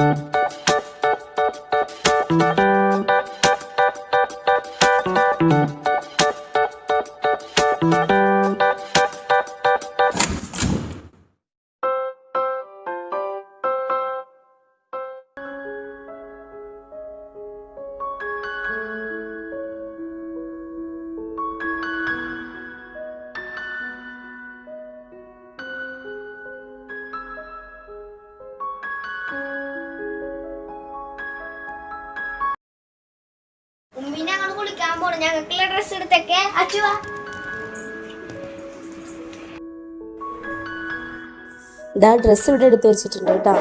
Música dress എടുത്തൊക്കെ അച്ചുവാ. ഇതാ dress ഇവിടെ എടുത്തു വെച്ചിട്ടുണ്ട് കേട്ടോ.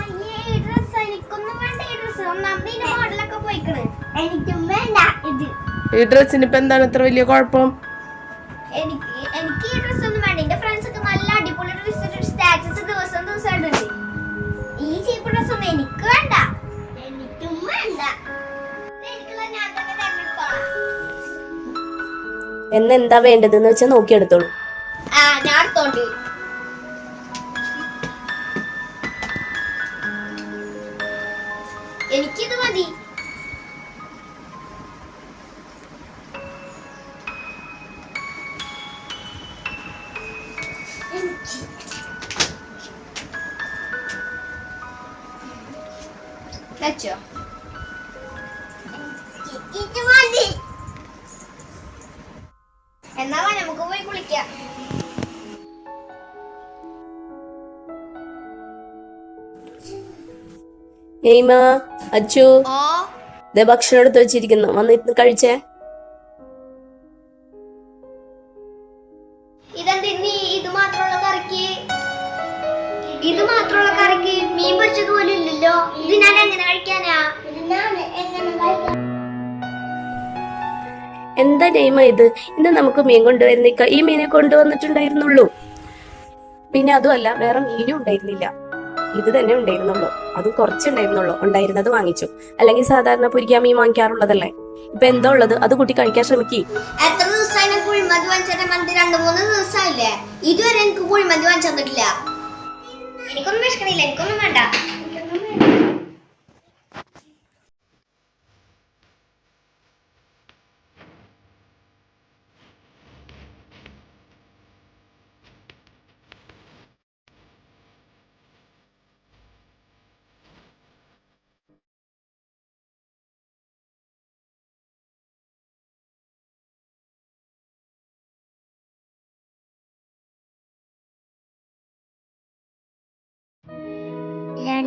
അയ്യേ ഈ ഡ്രസ് എനിക്കൊന്നും വേണ്ട ഈ ഡ്രസ് ഒന്നാമത് ഇതിന്റെ മോഡലൊക്കെ പോയിക്കണ്. എനിക്കും വേണ്ട ഇത്. ഈ ഡ്രസ്സിന് ഇപ്പൊ എന്താണ് ഇത്ര വലിയ കുഴപ്പം? എനിക്ക് എനിക്ക് ഈ ഡ്രസ് ഒന്നും വേണ്ട. എന്റെ ഫ്രണ്ട്സ് ഒക്കെ നല്ല അടിപൊളി ഡ്രസ് സ്റ്റാറ്റസ് ദിവസം ദിവസം ഇടുന്നുണ്ട്. ഈ ചീപ്പ് ഡ്രസ് എനിക്കും എന്ന് എന്താ വേണ്ടതെന്ന് വെച്ചാൽ നോക്കിയെടുത്തോളൂ. എനിക്കിത് മതി. എയ്മ അച്ചു ദേ ഇതേ ഭക്ഷണം എടുത്ത് വെച്ചിരിക്കുന്നു. വന്നിരുന്ന് കഴിച്ചേ. ഇത് മാത്രമുള്ള കറിക്ക്? മീൻ പൊരിച്ചത് പോലും ഇല്ലല്ലോ. ഇത് ഞാൻ എങ്ങനെ കഴിക്കാനാ? എന്താ നെയ്മ ഇത്? ഇന്ന് നമുക്ക് മീൻ കൊണ്ടുവരുന്ന ഈ മീനെ കൊണ്ടുവന്നിട്ടുണ്ടായിരുന്നുള്ളൂ. പിന്നെ അതുമല്ല വേറെ മീനും ഉണ്ടായിരുന്നില്ല. ഇത് തന്നെ ഉണ്ടായിരുന്നുള്ളൂ. അതും കുറച്ചുണ്ടായിരുന്നുള്ളൂ ഉണ്ടായിരുന്നത് വാങ്ങിച്ചു. അല്ലെങ്കിൽ സാധാരണ പൊരിക്കാൻ മീൻ വാങ്ങിക്കാറുള്ളതല്ലേ? ഇപ്പൊ എന്താ ഉള്ളത്? അത് കുട്ടി കഴിക്കാൻ ശ്രമിക്കി. എത്ര ദിവസമായി കുഴിമതി വാങ്ങിച്ചിട്ട് മന്തി രണ്ടു മൂന്ന് ദിവസമായില്ലേ? ഇതുവരെ എനിക്ക് കുഴിമതി വാങ്ങിച്ചു തന്നിട്ടില്ല. എനിക്കൊന്നും വിഷമില്ല എനിക്കൊന്നും വേണ്ട.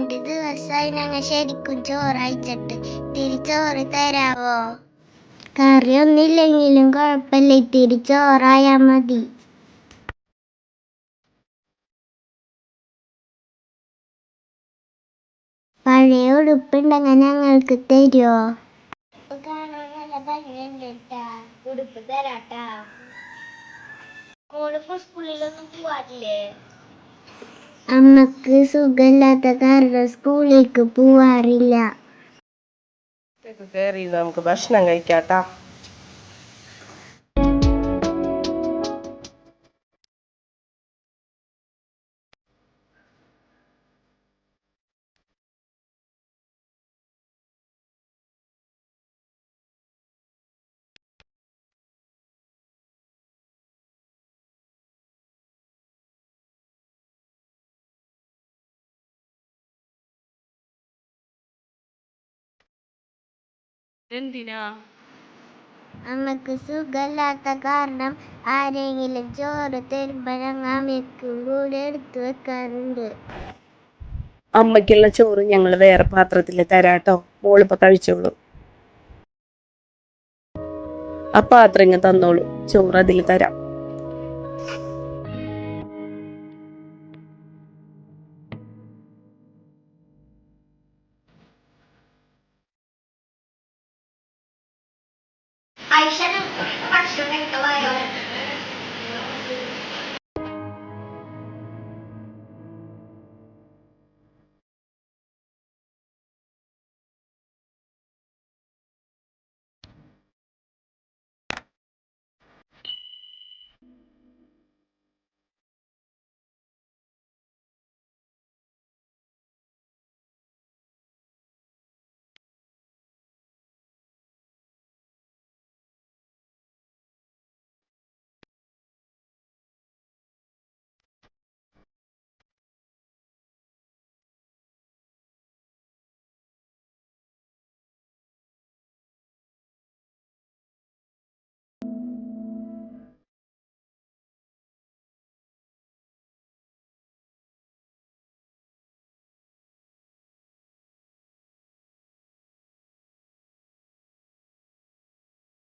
രണ്ട് ദിവസമായി ഞങ്ങൾ ശരിക്കും ചോറായിച്ചിട്ട് തിരിച്ചോറ് തരാവോ? കറി ഒന്നില്ലെങ്കിലും കുഴപ്പമില്ല തിരിച്ചോറായാ ചോറായാ മതി. പഴയ ഉടുപ്പുണ്ടെങ്കിൽ ഞങ്ങൾക്ക് തരുമോ ഉടുപ്പ് തരാട്ടാ. മോളിപ്പോ സ്കൂളിലൊന്നും പോവാറില്ലേ? അമ്മയ്ക്ക് സുഖമില്ലാത്ത കാരണം സ്കൂളിലേക്ക് പോവാറില്ല. നമുക്ക് ഭക്ഷണം കഴിക്കാട്ടാ. എന്തിനാ? അമ്മയ്ക്ക് സുഖമില്ലാത്ത കാരണം ആരെങ്കിലും ചോറ് തരുമ്പോ ഞങ്ങൾ അമ്മയ്ക്കും കൂടെ എടുത്തു വെക്കാറുണ്ട്. അമ്മയ്ക്കുള്ള ചോറ് ഞങ്ങൾ വേറെ പാത്രത്തിൽ തരാട്ടോ. മോളിപ്പോ കഴിച്ചോളൂ. ആ പാത്രം ഇങ്ങ് തന്നോളൂ. ചോറ് അതിൽ തരാം.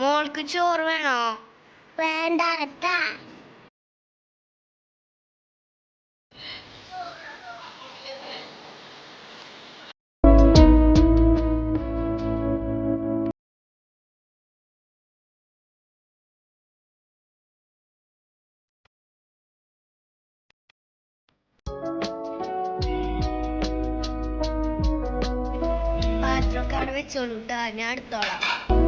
മോൾക്ക് ചോറ് വേണോ? വേണ്ട കേട്ടാ ഞാൻ എടുത്തോളാം.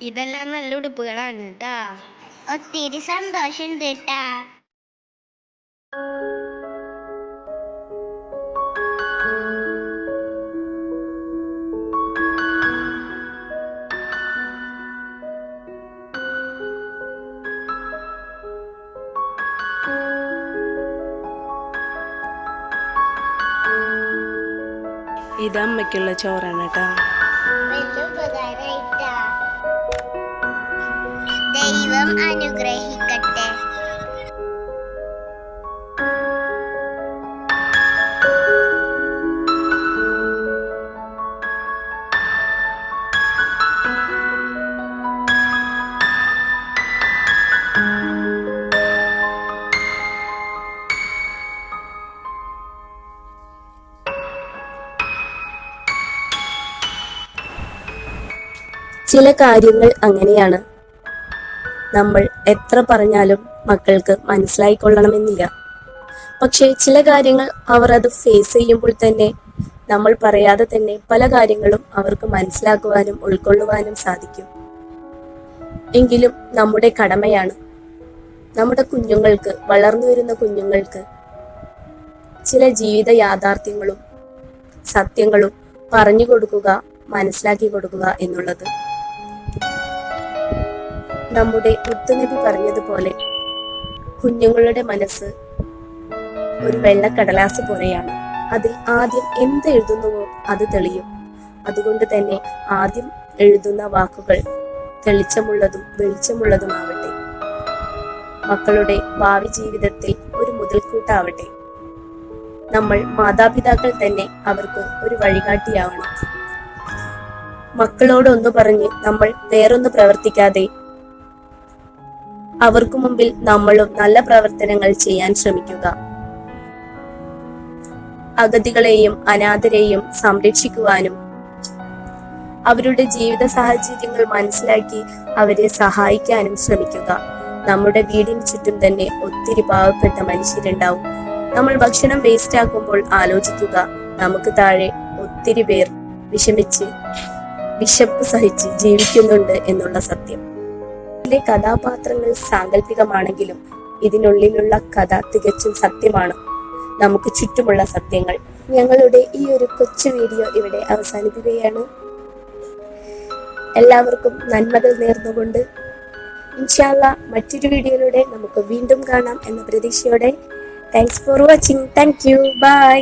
ഇതെല്ലാം നല്ല ഉടുപ്പുകളാണ് കേട്ടാ ഒത്തിരി സന്തോഷമുണ്ട് കേട്ടാ ഇത് അമ്മയ്ക്കുള്ള ചോറാണ് കേട്ടാ ദൈവം അനുഗ്രഹിക്കട്ടെ. ചില കാര്യങ്ങൾ അങ്ങനെയാണ്. നമ്മൾ എത്ര പറഞ്ഞാലും മക്കൾക്ക് മനസ്സിലായിക്കൊള്ളണമെന്നില്ല. പക്ഷേ ചില കാര്യങ്ങൾ അവർ അത് ഫേസ് ചെയ്യുമ്പോൾ തന്നെ നമ്മൾ പറയാതെ തന്നെ പല കാര്യങ്ങളും അവർക്ക് മനസ്സിലാക്കുവാനും ഉൾക്കൊള്ളുവാനും സാധിക്കും. എങ്കിലും നമ്മുടെ കടമയാണ്. നമ്മുടെ കുഞ്ഞുങ്ങൾക്ക് വളർന്നു വരുന്ന കുഞ്ഞുങ്ങൾക്ക് ചില ജീവിത യാഥാർത്ഥ്യങ്ങളും സത്യങ്ങളും പറഞ്ഞു കൊടുക്കുക മനസ്സിലാക്കി കൊടുക്കുക എന്നുള്ളത്. നമ്മുടെ മുത്തുനബി പറഞ്ഞതുപോലെ കുഞ്ഞുങ്ങളുടെ മനസ്സ് ഒരു വെള്ളക്കടലാസ് പോലെയാണ്. അതിൽ ആദ്യം എന്ത് എഴുതുന്നുവോ അത് തെളിയും. അതുകൊണ്ട് തന്നെ ആദ്യം എഴുതുന്ന വാക്കുകൾ തെളിച്ചമുള്ളതും വെളിച്ചമുള്ളതുമാവട്ടെ. മക്കളുടെ ഭാവി ജീവിതത്തിൽ ഒരു മുതൽക്കൂട്ടാവട്ടെ. നമ്മൾ മാതാപിതാക്കൾ തന്നെ അവർക്ക് ഒരു വഴികാട്ടിയാവണം. മക്കളോട് ഒന്ന് പറഞ്ഞ് നമ്മൾ വേറൊന്ന് പ്രവർത്തിക്കാതെ അവർക്ക് മുമ്പിൽ നമ്മളും നല്ല പ്രവർത്തനങ്ങൾ ചെയ്യാൻ ശ്രമിക്കുക. അഗതികളെയും അനാഥരെയും സംരക്ഷിക്കുവാനും അവരുടെ ജീവിത സാഹചര്യങ്ങൾ മനസ്സിലാക്കി അവരെ സഹായിക്കാനും ശ്രമിക്കുക. നമ്മുടെ വീടിന് ചുറ്റും തന്നെ ഒത്തിരി പാവപ്പെട്ട മനുഷ്യരുണ്ടാവും. നമ്മൾ ഭക്ഷണം വേസ്റ്റ് ആക്കുമ്പോൾ ആലോചിക്കുക. നമുക്ക് താഴെ ഒത്തിരി പേർ വിഷമിച്ച് വിശപ്പ് സഹിച്ച് ജീവിക്കുന്നുണ്ട് എന്നുള്ള സത്യം. ഇതിലെ കഥാപാത്രങ്ങൾ സാങ്കല്പികമാണെങ്കിലും ഇതിനുള്ളിലുള്ള കഥ തികച്ചും സത്യമാണ്. നമുക്ക് ചുറ്റുമുള്ള സത്യങ്ങൾ. ഞങ്ങളുടെ ഈ ഒരു കൊച്ചു വീഡിയോ ഇവിടെ അവസാനിപ്പിക്കുകയാണ്. എല്ലാവർക്കും നന്മകൾ നേർന്നുകൊണ്ട് ഇൻഷാല്ല മറ്റൊരു വീഡിയോയിലൂടെ നമുക്ക് വീണ്ടും കാണാം എന്ന പ്രതീക്ഷയോടെ. Thanks for watching thank you bye